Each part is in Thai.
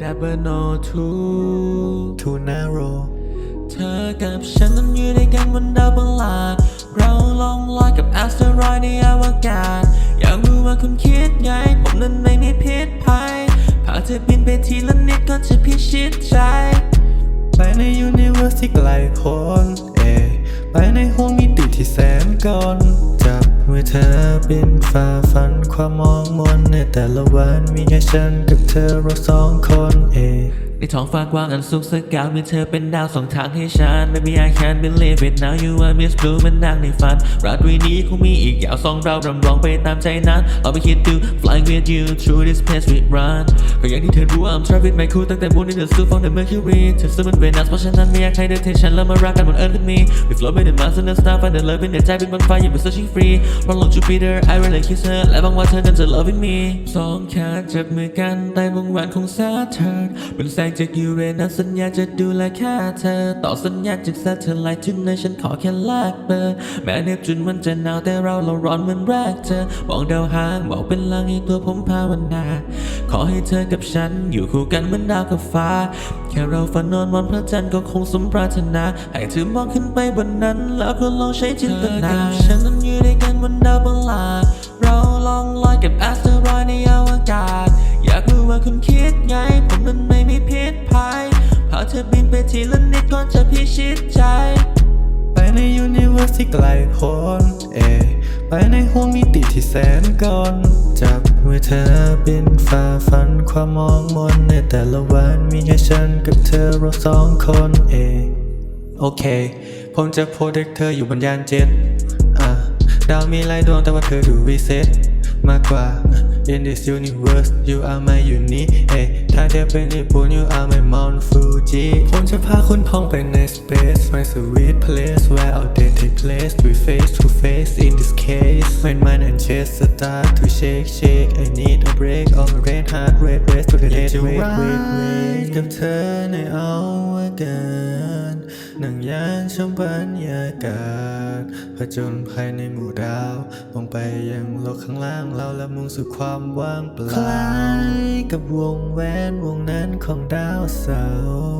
Double no two too narrow เธอกับฉันนั้นอยู่ด้วยกันบนดาวประหลาดเราลองลอยกับแอสเตรอยในอวกาศ อยากรู้ว่าคุณคิดไงผมนั้นไม่มีพิษภัยพาเธอบินไปทีละนิดก็จะพิชิตใจไปในยูนิเวอร์สที่ไกลโพ้นเอไปในห้วงมิติที่แสนกลจับ มือเธอบินฝ่าฟันความมองมนในแต่ละวันมีแค่ฉันกับเธอเราสองคนเอง ในท้องฟ้ากว้างอันสุขสกาวมีเธอเป็นดาวสองทางให้ฉัน Baby I can't believe it now you are Miss Blue มันนางในฝันราตรีนี้คงมีอีกยาวสองเรารำร้องไปตามใจนั้นเอาไปคิดดู flying with you through this place we run ก็อย่างที่เธอรู้ I'm traveling my crew ตั้งแต่บนใน the zoo from the Mercury เธอซึ่งมันเป็นนัสเพราะฉะนั้นไม่อยากให้เธอเทฉันแล้วมารักกันบน Earth with me we float in the Mars and the star find the love in the ใจเป็นบนฟ้าอย่าไป searching free รอนลง Jupiter I really kiss her และบางวันเธอนั้นจะ loving me สองแขนจับมือกันใต้วงแหวนของ Saturn เป็นแสงจากยูเรนัสสัญญาจะดูแลแค่เธอ ต่อสัญญาจาก Satellite ถึงในฉันขอแค่แลกเบอร์ แม้เนปจุนมันจะหนาวแต่เราเราร้อนเหมือนแรกเธอมองดาวหางบอกเป็นลางให้ตัวผมภาวนา ขอให้เธอกับฉันอยู่คู่กันเหมือนดาวกับฟ้า แค่เราฝันนอนวันพระจันทร์ก็คงสมปรารถนา ให้เธอมองขึ้นไปบนนั้น แล้วก็ลองใช้จินตนาฉันนั้นอยู่ด้วยกันบนดาวประหลาดเราลองลอยกับแอสเตรอยในอวกาศ ธอบินไปทีละนิดก่อนจะพิชิตใจ ไปในยูนิเวอร์สที่ไกลโพ้นเอ ไปในห้วงมิติที่แสนกลจับมือเธอบินฝ่าฟันความมองมนในแต่ละวันมีแค่ฉันกับเธอเราสองคนเอโอเค ผมจะโปรเทคเธออยู่บนยานเจ็ตอะดาวมีหลายดวงแต่ว่าเธอดูวิเศษมากกว่า In this universe you are my unique เอ้ถ้าเธอเป็นญี่ปุ่น you are my Mount Fuji ผมจะพาคุณท่องไปใน space my sweet place where our day take place we face to face in this case when mind and chest start to shake shake I need a break on my red heart red race to the dead wait wait wait กับเธอในอวกาศ นั่งยานชมบรรยากาศผจญภัยในหมู่ดาวมองไปยังโลกข้างล่างเราและมุ่งสู่ความว่างเปล่าคล้ายกับวงแหวนวงนั้นของดาวเสาร์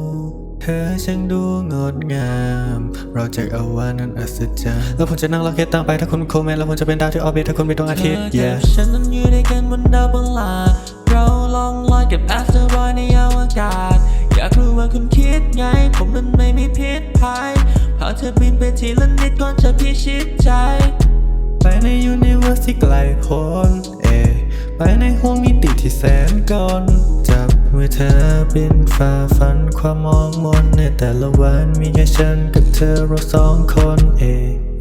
เธอช่างดูงดงาม เราจากอวานั้นอัศจรรย์แล้วผมจะนั่งรอเคตตามไปถ้าคุณโคแมนแล้วผมจะเป็นดาวที่ออร์บิทถ้าคุณเป็นดวงอาทิตย์เธอ yeah กับฉันนั้นอยู่ด้วยกันบนดาวประหลาดเราลองลอยกับแอสเตรอยในอวกาศ อยากรู้ว่าคุณคิดไง ผมนั้นไม่มี พิษภัยพาเธอบินไปทีละนิดก่อนจะพิชิตใจ ไปในยูนิเวอร์สที่ไกลโพ้นเอ ไปในห้วงมิติที่แสนกลจับมือเธอบินฝ่าฟันความมองมนในแต่ละวันมีแค่ฉันกับเธอเราสองคนเอง